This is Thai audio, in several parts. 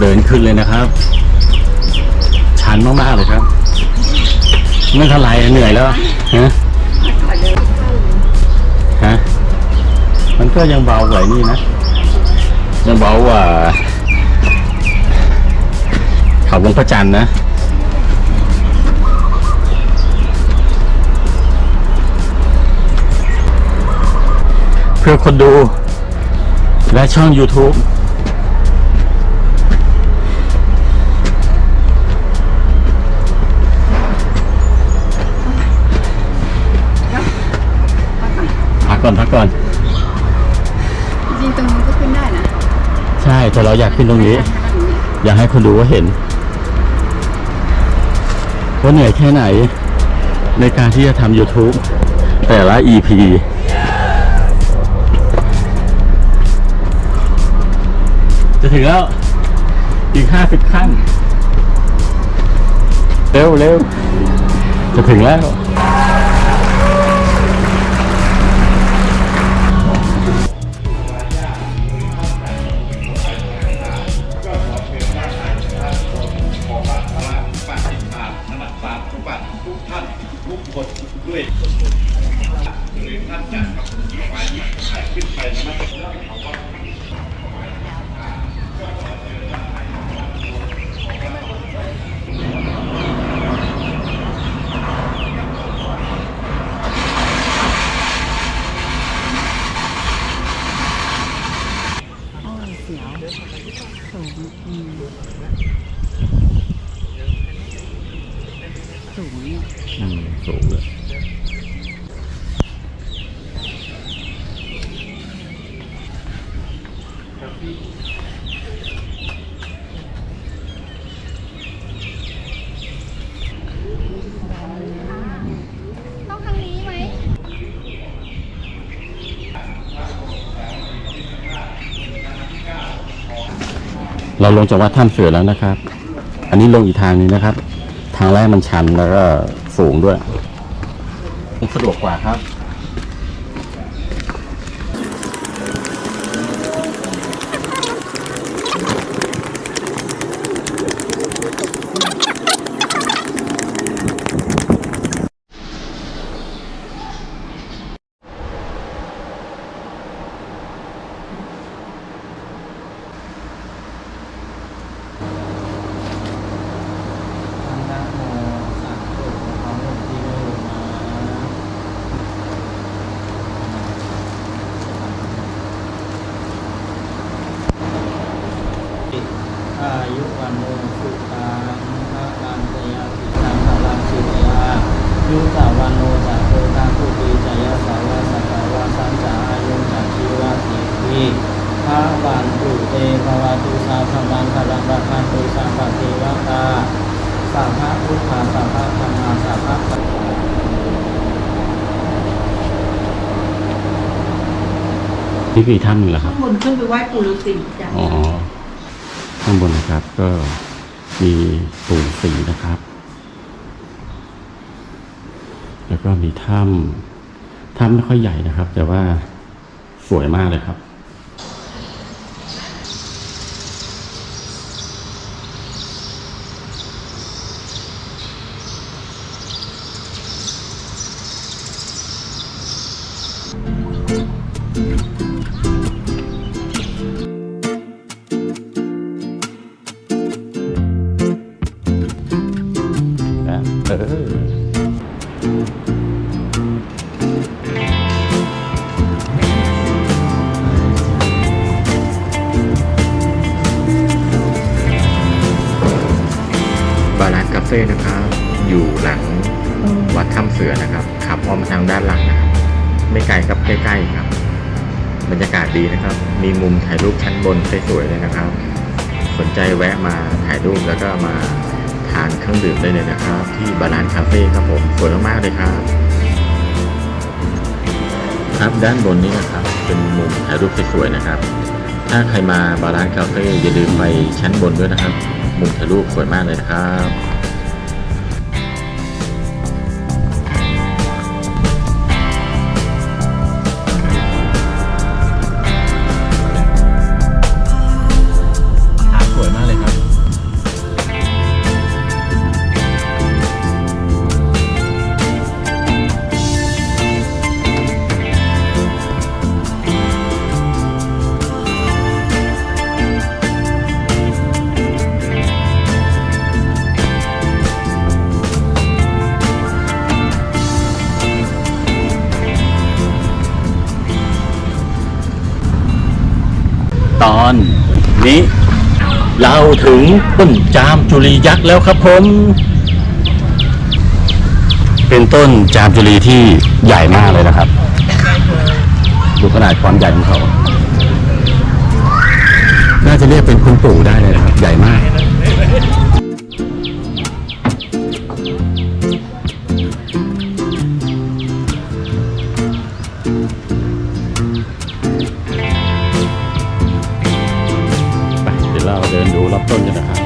เราเลยต้องเดินขึ้นเลยนะครับ ชันมากๆเลยครับไม่เท่าไรเหนื่อยแล้วฮะฮะมันก็ยังเบากว่าไอ้นี่นะยังเบากว่าเขาวงพระจันทร์นะเพื่อคนดูและช่อง YouTube กก่อนพักก่อน จริงๆตรงนี้ก็ขึ้นได้นะใช่แต่เราอยากขึ้นตรงนี้ อยากให้คนดูว่าเห็นว่าเหนื่อยแค่ไหน ในการที่จะทำ YouTube แต่ละ EP จะถึงแล้ว อีกห้าสิบขั้น เร็วเร็วจะถึงแล้ว 嗯。 เราลงจากวัดถ้ำเสือแล้วนะครับ อันนี้ลงอีกทางนึงนะครับ ทางแรกมันชันแล้วก็สูงด้วย สะดวกกว่าครับ นะโมสังโฆพระมุทิโยมาอายุวันโนสุตังพระลังสยาสิตังพลังสิยายุตาวันโนสัพเพตังคุปีจยสาวาสกาวาสัญจาอายุจักชีวะสิทีพระวันตุเตภวตุสาพมังพลังบัคันตุสัมปเทวตา สัพพะพุทธาสัพพะธรรมาสัพพะสังฆา นี่คืออีกถ้ำหนึ่งเหรอครับข้างบนขึ้นไปไหว้ปู่ฤาษีจ้ะอ๋อ ข้างบนนะครับก็มีปู่สีนะครับ แล้วก็มีถ้ำถ้ำไม่ค่อยใหญ่นะครับ แต่ว่าสวยมากเลยครับ บาลานกาเฟ่นะครับ อยู่หลังวัดถ้ำเสือนะครับ ขับอ้อมทางด้านหลังนะครับ ไม่ไกลครับใกล้ๆครับ บรรยากาศดีนะครับ มีมุมถ่ายรูปชั้นบนสวยๆเลยนะครับ สนใจแวะมาถ่ายรูปแล้วก็มาานเครื่องดื่มได้เลยนะครับ ที่บาลานคาเฟ่ครับผมสวยมากๆเลยครับ ครับด้านบนนี้นะครับ เป็นมุมถ่ายรูปสวยๆนะครับ ถ้าใครมาบาลานคาเฟ่อย่าลืมไปชั้นบนด้วยนะครับ มุมถ่ายรูปสวยมากเลยนะครับ อนนี้ เราถึงต้นจามจุลียักษ์แล้วครับผม เป็นต้นจามจุลีที่ใหญ่มากเลยนะครับ ดูขนาดความใหญ่ของเขา น่าจะเรียกเป็นคุณปู่ได้เลยนะครับ ใหญ่มาก ต้นกันนะครับ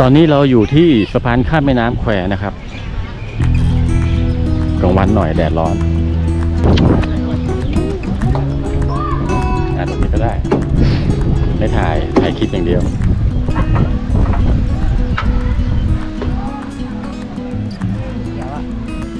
ตอนนี้เราอยู่ที่สะพานข้ามแม่น้ำแควนะครับกลางวันหน่อยแดดร้อนอะตรงนี้ก็ได้ ไม่ถ่าย ถ่ายคลิปอย่างเดียว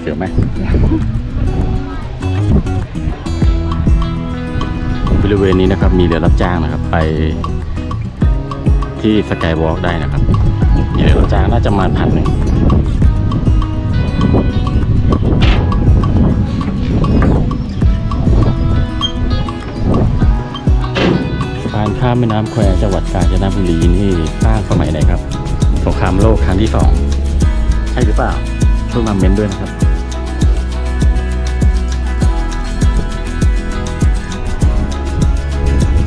เสียวไหมบริเวณนี้นะครับ มีเรือรับจ้างนะครับ ไปที่สกายวอล์กได้นะครับ เดี๋ยวจางน่าจะมาพันหนึ่งสะพานข้ามแม่น้ำแควจังหวัดกาญจนบุรีนี่สร้างสมัยไหนครับสงครามโลกครั้งที่สองใช่หรือเปล่าช่วยมาเม้นด้วยนะครับ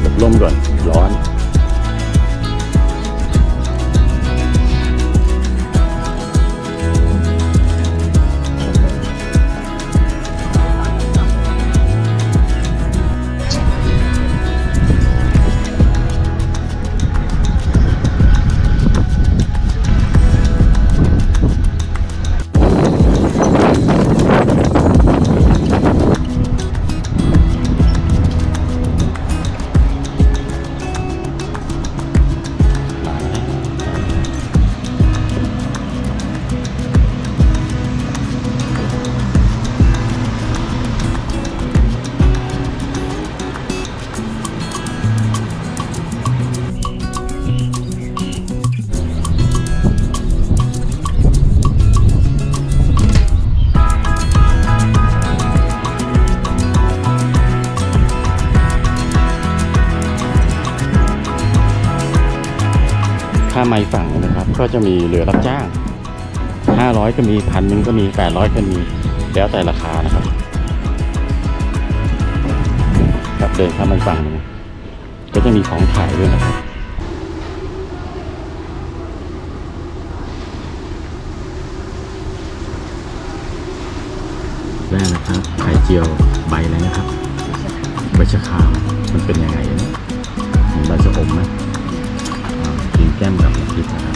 ลบร่มก่อนร้อน มมาอีกฝั่งนะครับ ก็จะมีเรือรับจ้าง 500 ก็มีพันหนึ่งก็มี 800 ก็มีแล้วแต่ราคานะครับ ครับเดินข้ามมาอีกฝั่งนึงก็จะมีของขายด้วยนะครับแรกนะครับไข่เจียวใบอะไรนะครับใบชะคามมันเป็นยังไงนะใบชะอมไหม แก้มกับน้ำพริกนะครับ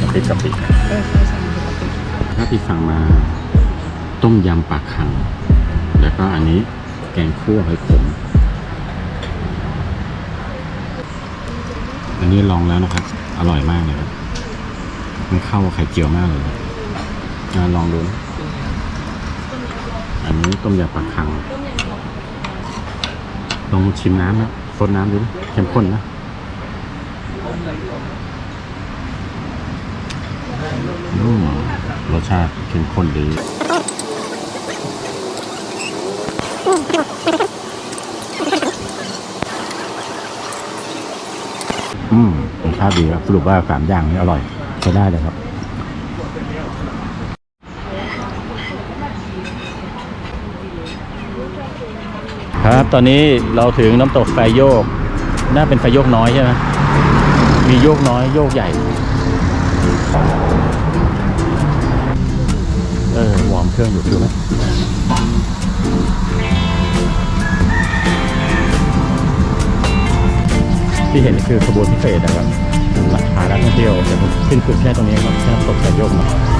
น้ำพริกกะปิเออใช่ใช่ถ้าที่สั่งมาต้มยำปลาคัง แล้วก็อันนี้แกงคั่วหอยขม อันนี้ลองแล้วนะครับ อร่อยมากเลยครับ มันเข้าไข่เจียวมากเลยครับอะลองดู อันนี้ต้มยำปลาคังลองชิมน้ำนะ ซดน้ำดูนะเข้มข้นนะรสชาติเข้มข้นดีอืมรสชาติดีครับสรุปว่าสามอย่างนี้อร่อยใช้ได้เลยครับ ครับตอนนี้เราถึงน้ำตกไฟโยก น่าเป็นไฟโยกน้อยใช่ไหมมีโยกน้อยโยกใหญ่ เออวอร์มเครื่องอยู่ดูไหมที่เห็นคือขบวนพิเศษนะครับราคานักท่องเที่ยวจะขึ้นสุดแค่ตรงนี้ครับแค่น้ำตกสายโยกเนาะ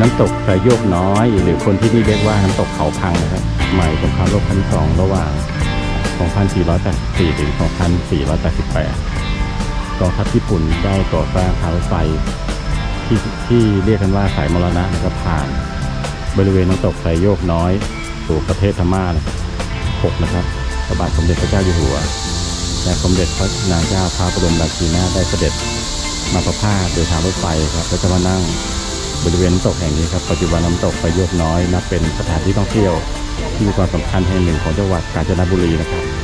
น้ำตกสายโยกน้อย หรือคนที่นี่เรียกว่าน้ำตกเขาพังนะครับใหม่สงครามโลกครั้งที่สองระหว่าง 2484 ถึง 2488กองทัพญี่ปุ่นได้ก่อสร้างทางรถไฟที่ที่เรียกกันว่าสายมรณะนะครับผ่าน บริเวณน้ำตกสายโยกน้อยสู่ประเทศพม่านะครับหกนะครับพระบาทสมเด็จพระเจ้าอยู่หัว และสมเด็จพระนางเจ้าพระบรมราชินีนาถได้เสด็จมาประพาสโดยทางรถไฟครับก็จะมานั่ง บริเวณน้ำตกแห่งนี้ครับปัจจุบันน้ำตกประโยกน้อยนับเป็นสถานที่ท่องเที่ยว ที่มีความสำคัญแห่งหนึ่งของจังหวัดกาญจนบุรีนะครับ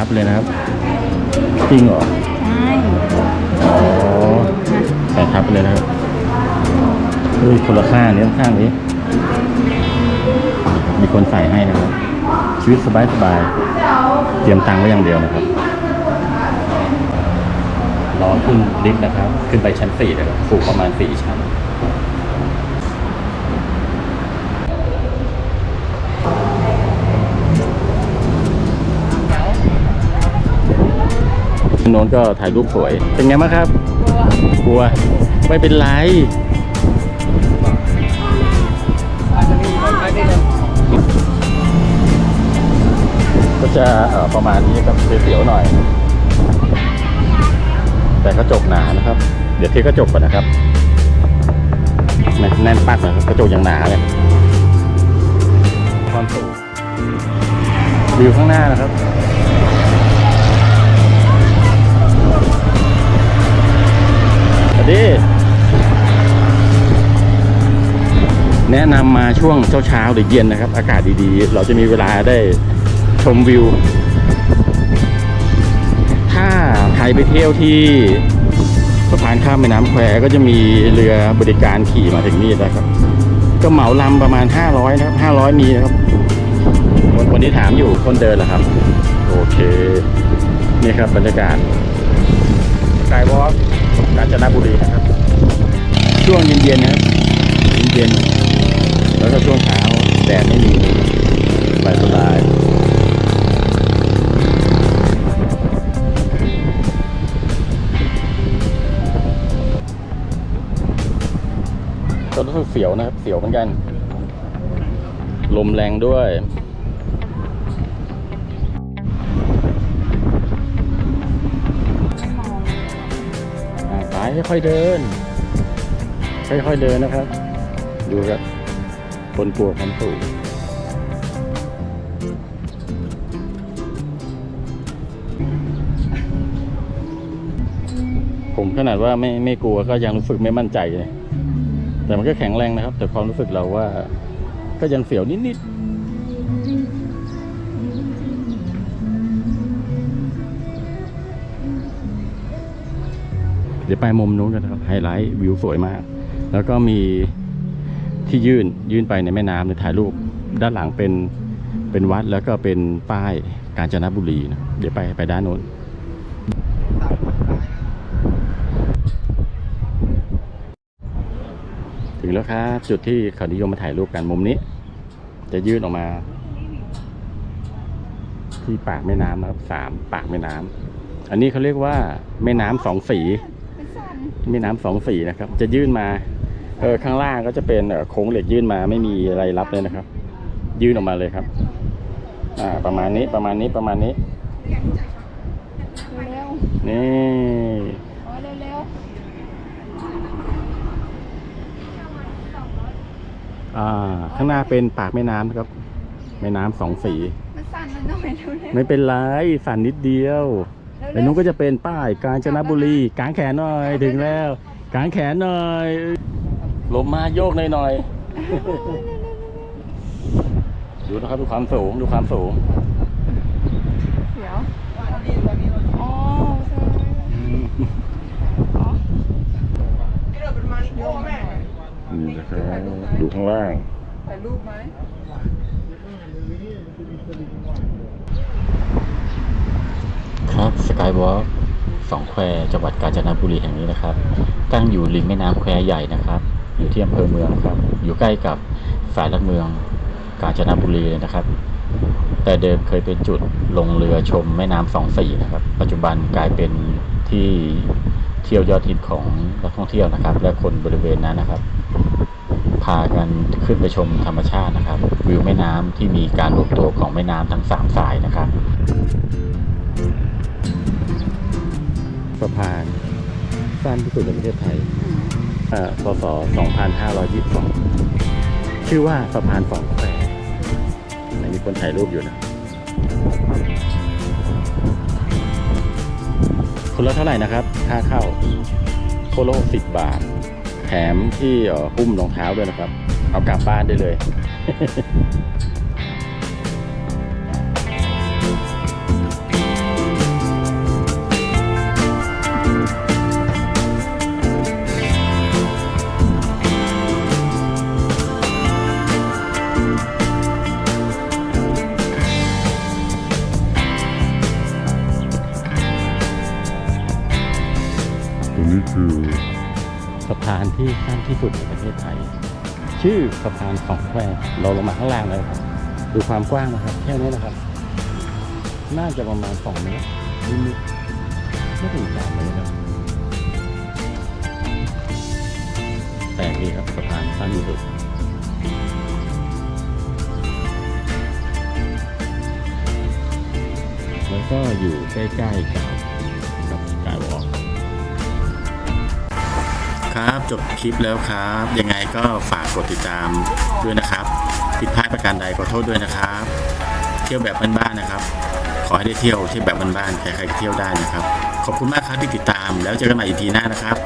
ทับเลยนะครับ จริงเหรอใช่อ๋อใส่ทับเลยนะครับเฮ้ยคนละข้างนี้ข้างนี้ มีคนใส่ให้นะครับ ชีวิตสบายสบายเตรียมตังค์ไว้อย่างเดียวนะครับรอขึ้นลิฟต์นะครับ ขึ้นไปชั้นสี่นะครับสูงประมาณสี่ชั้น โน้นก็ถ่ายรูปสวย เป็นไงบ้างครับ กลัว ไม่เป็นไรก็จะประมาณนี้ครับเสียวๆหน่อย แต่กระจกหนานะครับ เดี๋ยวเทกระจกก่อนนะครับแน่แน่นปักนะครับกระจกอย่างหนาเลยความสูงวิวข้างหน้านะครับ วัสดี แนะนำมาช่วงเช้าๆหรือเย็นนะครับ อากาศดีๆ เราจะมีเวลาได้ชมวิว ถ้าใครไปเที่ยวที่สะพานข้ามแม่น้ำแควก็จะมีเรือบริการขี่มาถึงนี่นะครับ ก็เหมาลำประมาณ 500 นะครับ 500 มีนะครับวันวันนี้ถามอยู่คนเดินเหรอครับ โอเค นี่ครับบรรยากาศสกายวอล์กาญจนบุรีนะครับ ช่วงเย็นๆนะครับเย็นๆแล้วก็ช่วงเช้าแดดไม่มีสบายสบายก็รู้สึกเสียวนะครับ เสียวเหมือนกัน ลมแรงด้วย ค่อยๆเดิน ค่อยๆเดินนะครับ ดูครับคนกลัวความสูงผมขนาดว่าไม่ไม่กลัวก็ยังรู้สึกไม่มั่นใจเลยแต่มันก็แข็งแรงนะครับ แต่ความรู้สึกเราว่าก็ยังเสียวนิดๆ ดี๋ยวไปมุมนู้นกันนะครับไฮไลท์วิวสวยมาก แล้วก็มีที่ยื่นยื่นไปในแม่น้ำในยถ่ายรูปด้านหลังเป็นเป็นวัดแล้วก็เป็นป้ายกาญจนบุรีนะเดี๋ยวไปไปด้านโน้นถึงแล้วครับจุดที่เขานิยมมาถ่ายรูปกันมุมนี้ จะยื่นออกมา ที่ปากแม่น้ำนะครับสามปากแม่น้ำอันนี้เขาเรียกว่าแม่น้ำสองสี แม่น้ำสองสีนะครับ จะยื่นมาเออข้างล่างก็จะเป็นเอ่อโค้งเหล็กยื่นมาไม่มีอะไรรับเลยนะครับ ยื่นออกมาเลยครับ อ่า ประมาณนี้ประมาณนี้ประมาณนี้เร็วนี่ๆโอ้ยเร็วอ่าข้างหน้าเป็นปากแม่น้ำนะครับ แม่น้ำสองสีๆมันสั่นมันหน่อยเร็วๆไม่เป็นไร สั่นนิดเดียว แล้วนู้นก็จะเป็นป้ายกาญจนบุรีกางแขนหน่อยถึงแล้วกางแขนหน่อยลมมาโยกหน่อยหน่อยดูนะครับดูความสูงดูความสูงเสียวอ๋อใช่นี่นะครับดูข้างล่างถ่ายรูปไหม ครับสกายวอล์กสองแควจังหวัดกาญจนบุรีแห่งนี้นะครับ ตั้งอยู่ริมแม่น้ำแควใหญ่นะครับ อยู่ที่อำเภอเมืองครับ อยู่ใกล้กับสายลักเมืองกาญจนบุรีเลยนะครับ แต่เดิมเคยเป็นจุดลงเรือชมแม่น้ำสองสีนะครับ ปัจจุบันกลายเป็นที่เที่ยวยอดฮิตของนักท่องเที่ยวนะครับ และคนบริเวณนั้นนะครับพากันขึ้นไปชมธรรมชาตินะครับ วิวแม่น้ำที่มีการรวมตัวของแม่น้ำทั้งสามสายนะครับ สั้นที่สุดในประเทศไทยพศ 2522 ชื่อว่าสะพานสองแควไหนมีคนถ่ายรูปอยู่นะ คนละเท่าไหร่นะครับ ค่าเข้า คนละ60 บาท แถมที่อ่อหุ้มรองเท้าด้วยนะครับ เอากลับบ้านได้เลยานที่สั้นที่สุดในประเทศไทย ชื่อสะพานสองแควเราลงมาข้างล่างแล้วครับ ดูความกว้างนะครับแค่นี้นะครับ น่าจะประมาณสองเมตรนิดๆไม่ถึงสามเมตรครับแปลกดีครับสะพานสั้นที่สุดแล้วก็อยู่ใกล้ๆกับ ครับ จบคลิปแล้วครับ ยังไงก็ฝากกดติดตามด้วยนะครับ ผิดพลาดประการใดขอโทษด้วยนะครับ เที่ยวแบบบ้านๆนะครับ ขอให้ได้เที่ยวเที่ยวแบบบ้านๆใครๆเที่ยวได้นะครับ ขอบคุณมากครับที่ติดตามแล้วเจอกันใหม่อีพีหน้านะครับ